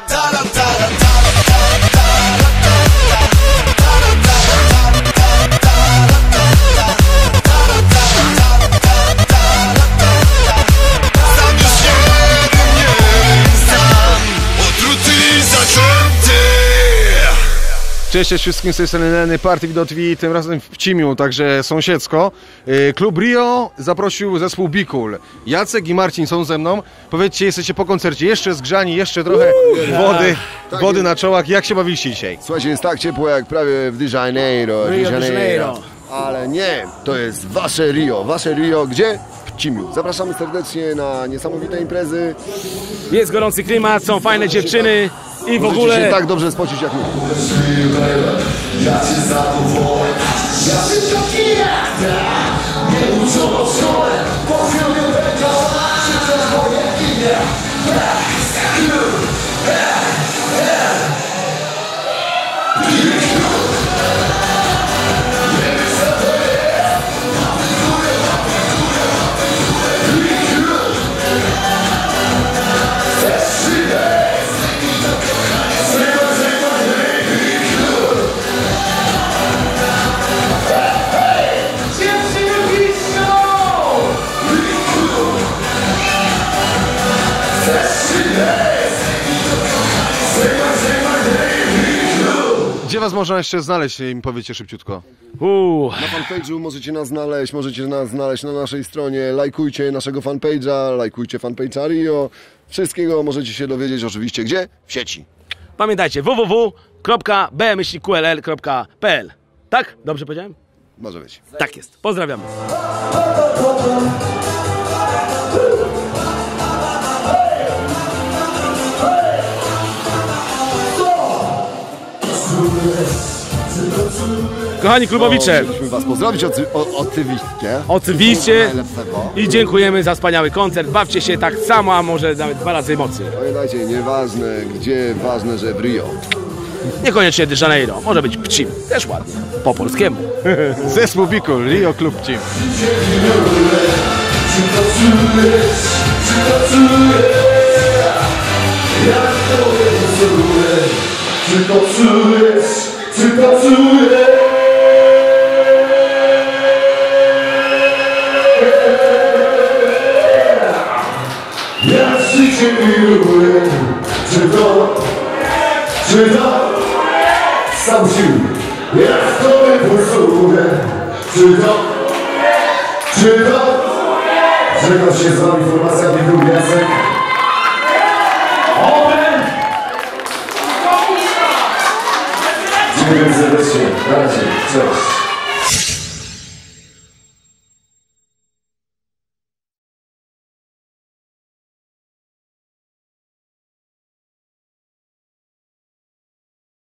Cześć, cześć wszystkim z tej strony Leny, Party Video TV, tym razem w Pcimiu, także sąsiedzko. Yy, Klub Rio zaprosił zespół Bikul. Jacek i Marcin są ze mną. Powiedzcie, jesteście po koncercie, jeszcze zgrzani, jeszcze trochę wody, Tak wody jest. na czołach. Jak się bawiliście dzisiaj? Słuchajcie, jest tak ciepło jak prawie w De Janeiro. Rio de Janeiro. Ale nie, to jest wasze Rio. Wasze Rio gdzie? W Pcimiu. Zapraszamy serdecznie na niesamowite imprezy. Jest gorący klimat, są fajne dziewczyny i w Możecie ogóle się tak dobrze spocić jak my. Gdzie was można jeszcze znaleźć, im powiecie szybciutko? Uuu, Na fanpage'u możecie nas znaleźć, możecie nas znaleźć na naszej stronie. Lajkujcie naszego fanpage'a, lajkujcie fanpage'a Rio. Wszystkiego możecie się dowiedzieć oczywiście gdzie? W sieci. pamiętajcie www.b-qll.pl Tak? Dobrze powiedziałem? Może być. Tak jest. Pozdrawiamy. Kochani klubowicze, Chcieliśmy was pozdrowić o- oczywiście. oczywiście i dziękujemy za wspaniały koncert. Bawcie się tak samo, a może nawet dwa razy mocniej. Pamiętajcie, nieważne gdzie, ważne, że w Rio. Niekoniecznie de Janeiro, może być Pcim, też ładnie, po polskiemu. Zespół Bikul, Rio Klub Pcim. Przytocujesz, przytocujesz Jak życie miłuje Czy to, czy to? Sam sił Jak tobie pulsuje Czy to, czy to? Żegnam się z wami formacja Biegł Jacek Dziękuję serdecznie. Na razie. Cześć.